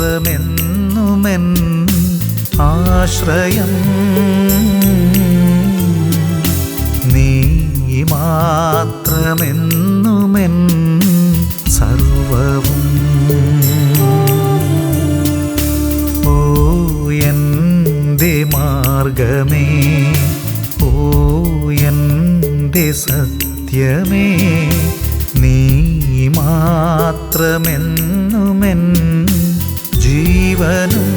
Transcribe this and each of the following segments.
മാത്രമെന്നുമെൻ ആശ്രയം. നീ മാത്രമെന്നുമെൻ സർവവും. ഓ എന്റെ മാർഗമേ. ഓ എന്റെ സത്യമേ. നീ മാത്രമെന്നുമെൻ ജീവനും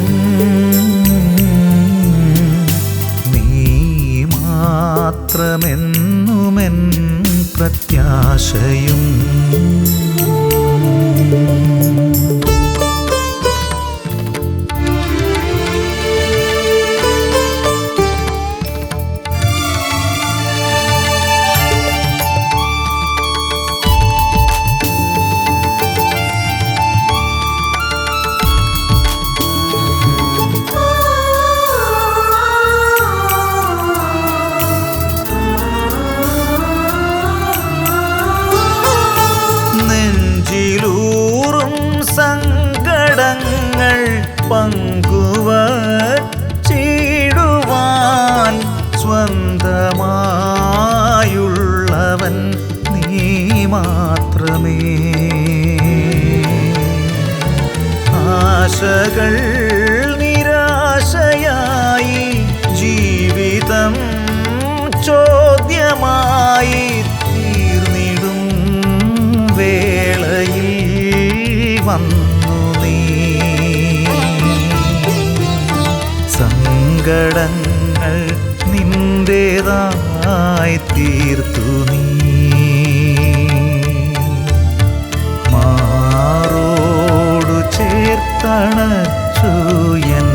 നീ മാത്രമെന്നുമെൻ പ്രത്യാശയും. പങ്കുവച്ചിടുവാൻ സ്വന്തമായുള്ളവൻ നീ മാത്രമേ. ആശകൾ നിരാശയായി ജീവിതം ചോദ്യമായി തീർന്നിടും വേളയിൽ വന്നു സങ്കടങ്ങൾ നിന്റേതായി തീർത്തു നീ. മാറോടു ചേർത്തണച്ചു എന്നെ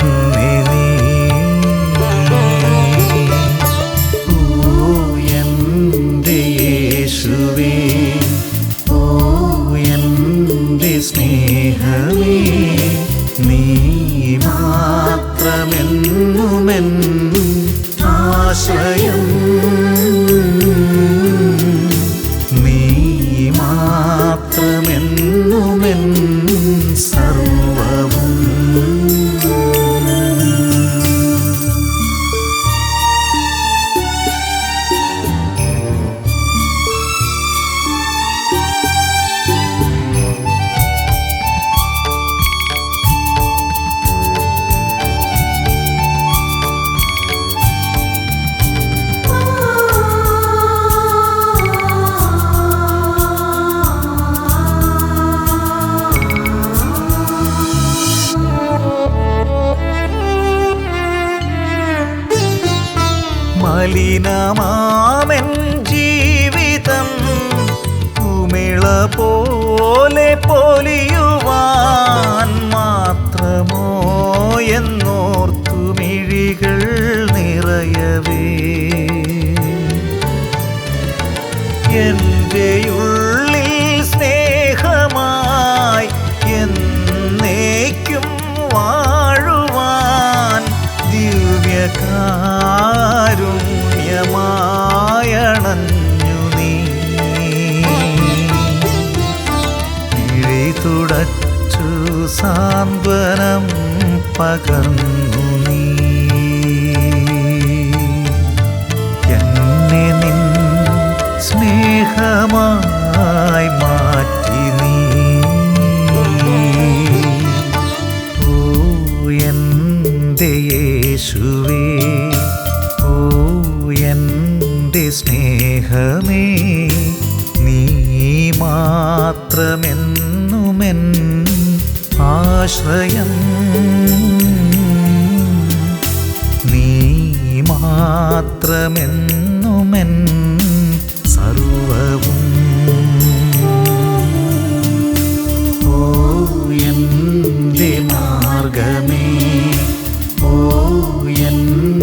സർവവും മലിനമാമൻ ജീവിതം കുമിള പോലെ പൊലിയുവാൻ മാത്രമോ എന്നോർത്തു മിഴികൾ നിറയവേ. എന്റെ ഉള്ളിൽ സ്നേഹമായി എന്നേക്കും വാഴുവാൻ ദിവ്യകാരുണ്യമായണഞ്ഞു നീ. ഇഴി തുടച്ചു സാന്ത്വനം പകർന്നു നീ. എന്നെ നിൻ സ്നേഹമായി സ്നേഹമേ നീ മാത്രമെന്നുമെൻ ആശ്രയം. നീ മാത്രമെന്നുമെൻ സർവവും. ഓ എന്റെ മാർഗമേ ഓ എന്റെ